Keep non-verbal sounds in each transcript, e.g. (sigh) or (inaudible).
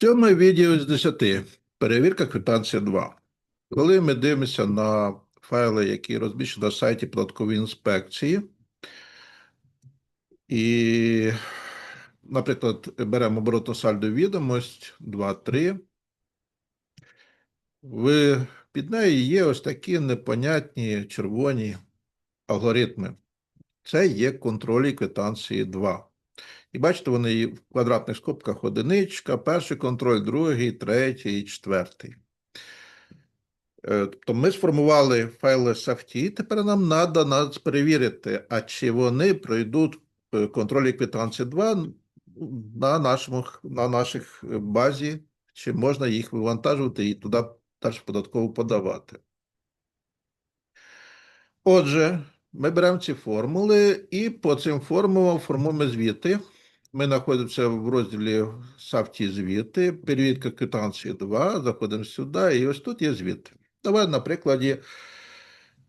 Сьоме відео з 10. Перевірка квитанція 2. Коли ми дивимося на файли, які розміщені на сайті податкової інспекції, і, наприклад, беремо оборотну сальдо відомость 2.3, ви, під нею є ось такі непонятні червоні алгоритми. Це є контролі квитанції 2. І бачите, вони в квадратних скобках одиничка, перший контроль, другий, третій, четвертий. Е, Тобто ми сформували файли SFT, тепер нам треба перевірити, а чи вони пройдуть е, контролі квитанції 2 на, нашому, на наших базі, чи можна їх вивантажувати і туди теж податково подавати. Отже, ми беремо ці формули і по цим формулам формуємо звіти. Ми знаходимося в розділі «Сафті звіти», перевірка квитанції 2, заходимо сюди, і ось тут є звіт. Давай на прикладі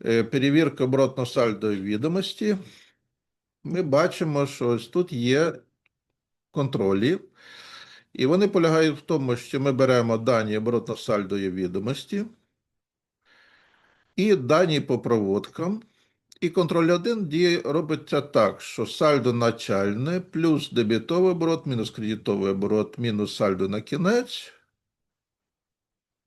е, перевірки оборотно сальдової відомості. Ми бачимо, що ось тут є контролі, і вони полягають в тому, що ми беремо дані оборотно сальдової відомості і дані по проводкам. І контроль 1 діє робиться так, що сальдо начальне плюс дебітовий оборот, мінус кредитовий оборот, мінус сальдо на кінець.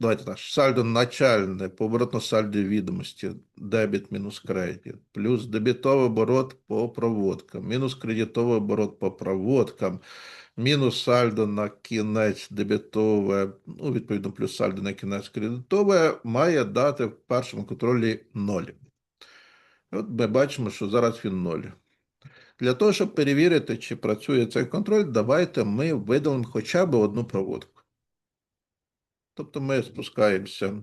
Давайте так, сальдо начальне по оборотно сальдо відомості, дебіт мінус кредит, плюс дебітовий оборот по проводкам, мінус кредитовий оборот по проводкам, мінус сальдо на кінець дебітове, ну, відповідно, плюс сальдо на кінець кредитове, має дати в першому контролі 0. От ми бачимо, що зараз він 0. Для того, щоб перевірити, чи працює цей контроль, давайте ми видалимо хоча б одну проводку. Тобто ми спускаємося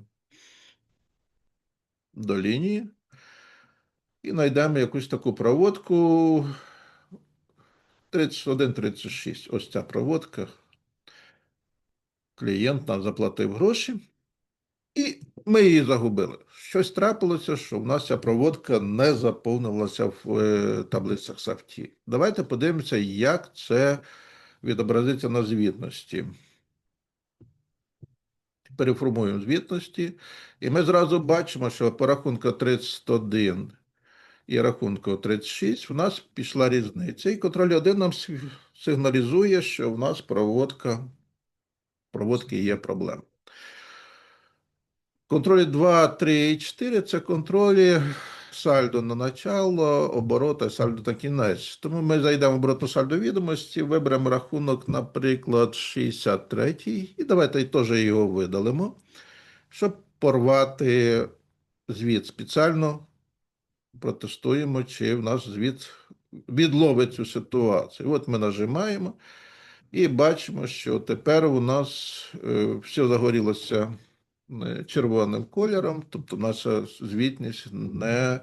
до лінії і знайдемо якусь таку проводку 31-36. Ось ця проводка. Клієнт нам заплатив гроші. І ми її загубили. Щось трапилося, що в нас ця проводка не заповнилася в е, таблицях САФТі. Давайте подивимося, як це відобразиться на звітності. Переформуємо звітності, і ми зразу бачимо, що по рахунку 31 і рахунку 36 в нас пішла різниця. І контроль 1 нам сигналізує, що в нас проводка, проводки є проблема. Контролі 2, 3 і 4 це контролі сальдо на начало, оборота, сальдо на кінець. Тому ми зайдемо в оборотну сальдо відомості, виберемо рахунок, наприклад, 63 і давайте теж його видалимо, щоб порвати звіт спеціально. Протестуємо, чи в нас звіт відловить цю ситуацію. От ми нажимаємо і бачимо, що тепер у нас е, все загорілося червоним кольором, тобто наша звітність не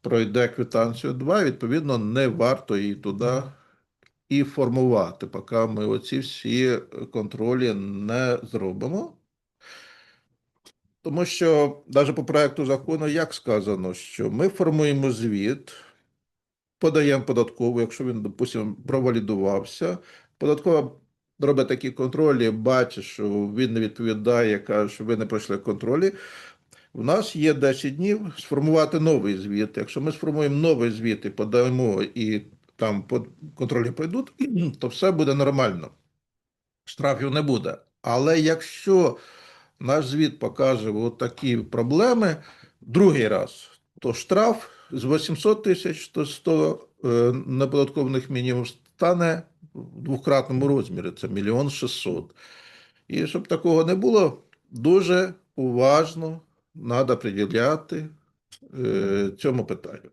пройде квитанцію 2, відповідно, не варто її туди і формувати, поки ми оці всі контролі не зробимо. Тому що навіть по проекту закону як сказано, що ми формуємо звіт, подаємо податкову, якщо він, допустимо, провалідувався, податкова робить такі контролі, бачить, що він не відповідає, каже, що ви не пройшли контролі. У нас є 10 днів сформувати новий звіт. Якщо ми сформуємо новий звіт і подаємо, і там контролі пройдуть, (clears throat) то все буде нормально. Штрафів не буде. Але якщо наш звіт покаже такі проблеми другий раз, то штраф з 800 тисяч до 100 е, неподаткованих мінімум стане в двократному розмірі, це мільйон 600. І щоб такого не було, дуже уважно треба приділяти е, цьому питанню.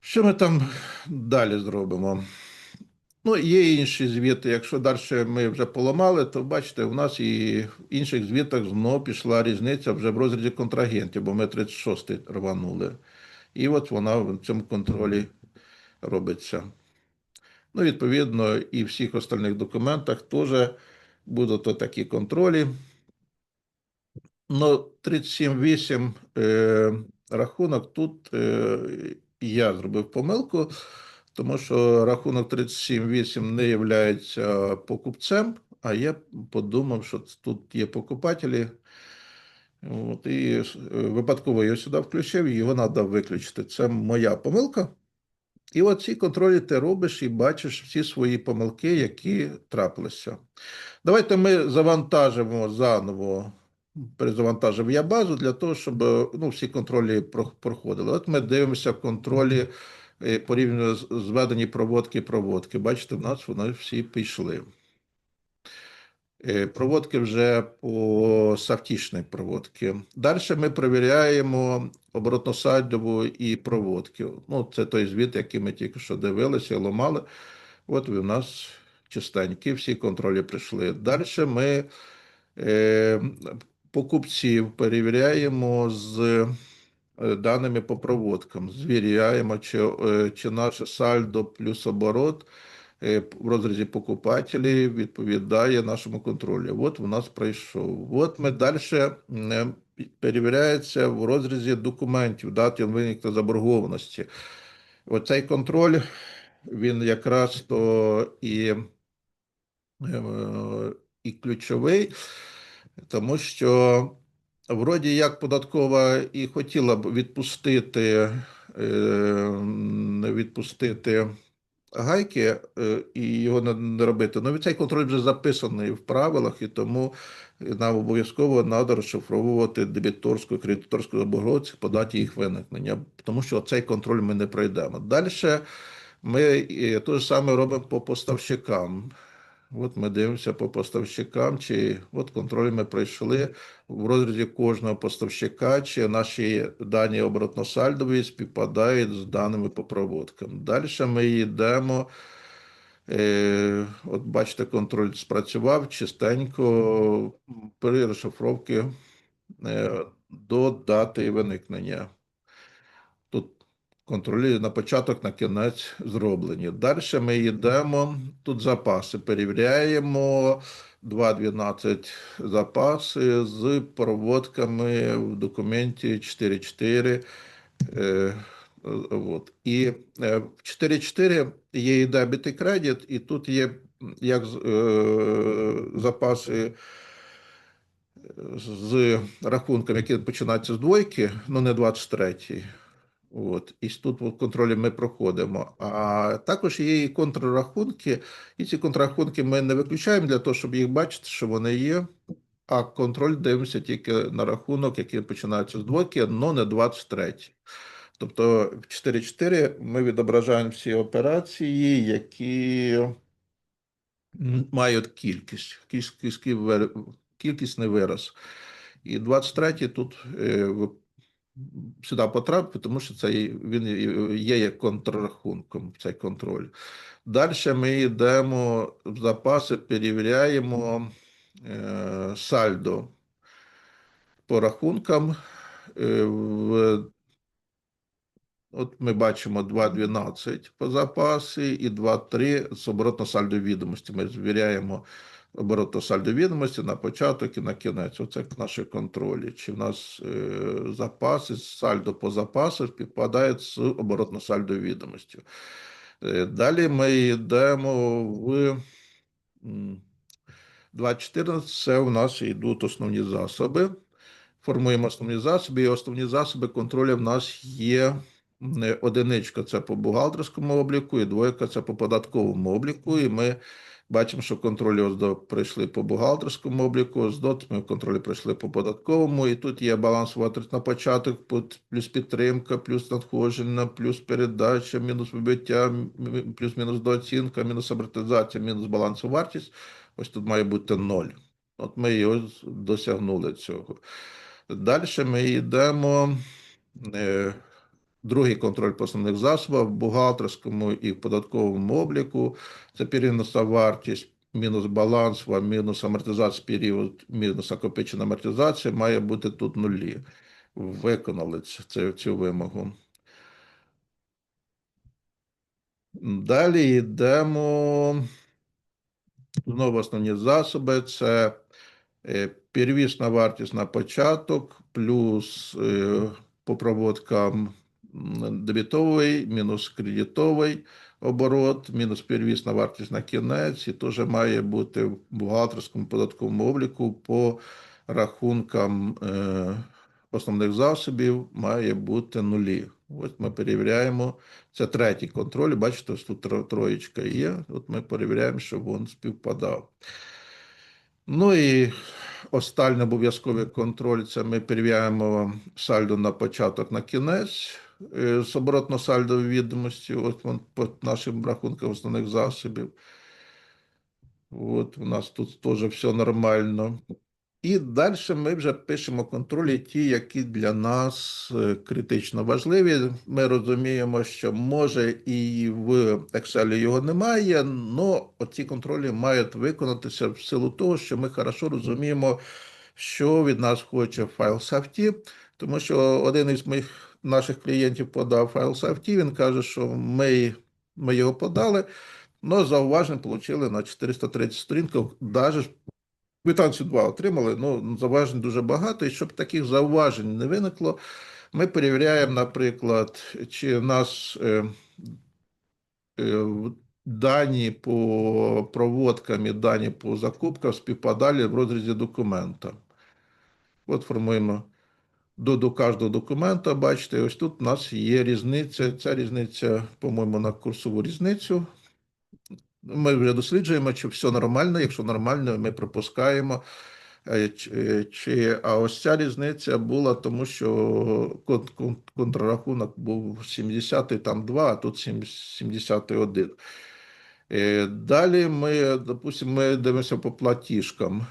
Що ми там далі зробимо? Ну, є інші звіти. Якщо далі ми вже поламали, то бачите, у нас і в інших звітах знову пішла різниця вже в розрізі контрагентів, бо ми 36 рванули. І от вона в цьому контролі робиться. Ну, відповідно, і в всіх остальних документах теж будуть такі контролі. Ну, 37.8 е, рахунок тут е, я зробив помилку, тому що рахунок 37.8 не є покупцем, а я подумав, що тут є покупателі. От, і е, випадково його сюди включив, його треба виключити. Це моя помилка. І от ці контролі ти робиш і бачиш всі свої помилки, які трапилися. Давайте ми завантажимо заново, перезавантажимо я базу для того, щоб ну, всі контролі проходили. От ми дивимося контролі е, порівняно зведені проводки проводки. Бачите, в нас вони всі пішли. Е, Проводки вже по сафтішні проводки. Далі ми перевіряємо оборотно-сальдову і проводки. Ну, це той звіт, який ми тільки що дивилися, ламали. От в нас чистенькі, всі контролі прийшли. Далі ми е, покупців перевіряємо з е, даними по проводкам. Звіряємо, чи, е, чи наше сальдо плюс оборот в розрізі покупателів відповідає нашому контролю. От у нас пройшов. От ми далі перевіряється в розрізі документів, дати виникнення заборгованості. Оцей контроль, він якраз то і, е, і ключовий, тому що вроді як податкова і хотіла б відпустити, е, відпустити гайки е, і його не, робити. Ну, цей контроль вже записаний в правилах, і тому нам обов'язково треба розшифровувати дебіторську кредиторську заборгованість по даті їх виникнення, тому що цей контроль ми не пройдемо. Далі ми е, те ж саме робимо по поставщикам. От ми дивимося по поставщикам, чи от контроль ми пройшли в розрізі кожного поставщика, чи наші дані оборотно-сальдові співпадають з даними по проводкам. Далі ми йдемо. Е, от бачите, контроль спрацював чистенько при розшифровці е, до дати виникнення. Тут на початок, на кінець зроблені. Далі ми йдемо, тут запаси перевіряємо 2.12 запаси з проводками в документі 4.4. Е, От. І е, в 4.4 є і дебіт, і кредит, і тут є як е, запаси з рахунками, які починаються з двойки, ну не 23. От, і тут в контролі ми проходимо. А також є і контррахунки, і ці контррахунки ми не виключаємо для того, щоб їх бачити, що вони є. А контроль дивимося тільки на рахунок, який починається з двойки, але не 23. Тобто в 4.4 ми відображаємо всі операції, які мають кількість, кількість, кількісний вираз. І 23 тут е, сюди потрапив, тому що це він є як контррахунком, цей контроль. Далі ми йдемо в запаси, перевіряємо е, сальдо по рахункам. Е, в От ми бачимо 2,12 по запасі і 2,3 з оборотно сальдо відомості. Ми звіряємо оборотно сальдо відомості на початок і на кінець. Оце наші контролі. Чи в нас е, запаси, сальдо по запасу співпадають з оборотно сальдо відомостю. Е, далі ми йдемо в 2.14, це у нас йдуть основні засоби. Формуємо основні засоби, і основні засоби контролю в нас є. Одиничка це по бухгалтерському обліку, і двойка це по податковому обліку. І ми бачимо, що контролі ОСДО пройшли по бухгалтерському обліку, ОСДО ми контролі пройшли по податковому. І тут є баланс балансова на початок, плюс підтримка, плюс надходження, плюс передача, мінус вибиття, плюс-мінус дооцінка, мінус амортизація, мінус балансова вартість. Ось тут має бути ноль. От ми його досягнули цього. Далі ми йдемо. Другий контроль по основних засобах в бухгалтерському і в податковому обліку. Це переносна вартість, мінус балансова, мінус амортизація період, мінус накопичена амортизація має бути тут нулі. Виконали цю, цю вимогу. Далі йдемо. Знову основні засоби. Це е, первісна вартість на початок, плюс е, по проводкам дебітовий, мінус кредитовий, оборот, мінус первісна вартість на кінець, і теж має бути в бухгалтерському податковому обліку по рахункам е, основних засобів має бути нулі. Ось ми перевіряємо. Це третій контроль. Бачите, ось тут троєчка є. От ми перевіряємо, щоб він співпадав. Ну і останній обов'язковий контроль це ми перевіряємо сальдо на початок на кінець з оборотно-сальдової відомості. От по нашим рахункам основних засобів. От у нас тут теж все нормально. І далі ми вже пишемо контролі, ті, які для нас е, критично важливі. Ми розуміємо, що може і в Excel його немає, але ці контролі мають виконатися в силу того, що ми хорошо розуміємо, що від нас хоче файл SAFT, тому що один із моїх наших клієнтів подав файл SAFT, він каже, що ми, ми його подали, але зауважень отримали на 430 сторінках, навіть Квитанцію 2 отримали, ну, зауважень дуже багато, і щоб таких зауважень не виникло, ми перевіряємо, наприклад, чи в нас е, е, дані по проводкам і дані по закупкам співпадали в розрізі документа. От формуємо до, до кожного документа, бачите, ось тут у нас є різниця. Ця різниця, по-моєму, на курсову різницю. Ми вже досліджуємо, чи все нормально. Якщо нормально, ми пропускаємо. Е, е, Чи, а ось ця різниця була, тому що кон- кон- контррахунок був 70 там 2, а тут 71. Е, Далі ми, допустимо, ми дивимося по платіжкам.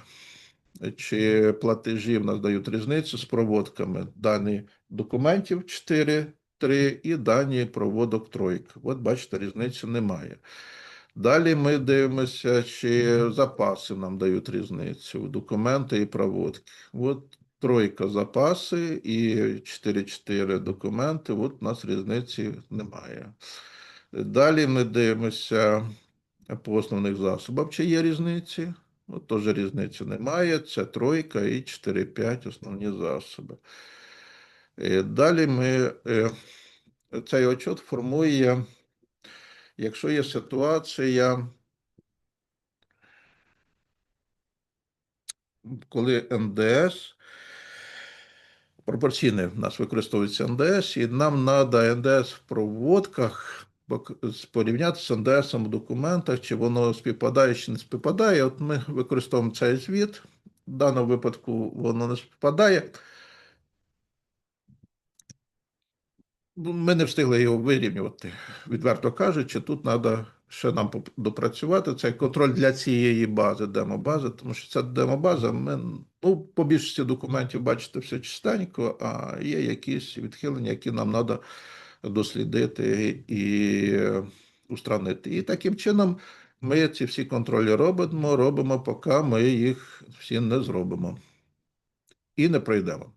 Чи платежі в нас дають різницю з проводками. Дані документів 4, 3 і дані проводок тройка. От бачите, різниці немає. Далі ми дивимося, чи запаси нам дають різницю, документи і проводки. От тройка запаси і 4-4 документи, от у нас різниці немає. Далі ми дивимося по основних засобах, чи є різниці. От теж різниці немає. Це тройка і 4-5 основні засоби. Е, Далі ми е, цей отчет формує, якщо є ситуація, коли НДС пропорційне в нас використовується НДС, і нам треба НДС в проводках порівняти з НДС в документах, чи воно співпадає, чи не співпадає. От ми використовуємо цей звіт. В даному випадку воно не співпадає. Ну, Ми не встигли його вирівнювати, відверто кажучи, тут треба ще нам допрацювати. Це контроль для цієї бази, демобази, тому що ця демобаза, ми, ну, по більшості документів бачите все чистенько, а є якісь відхилення, які нам треба дослідити і е, устранити. І таким чином ми ці всі контролі робимо, робимо, поки ми їх всі не зробимо і не пройдемо.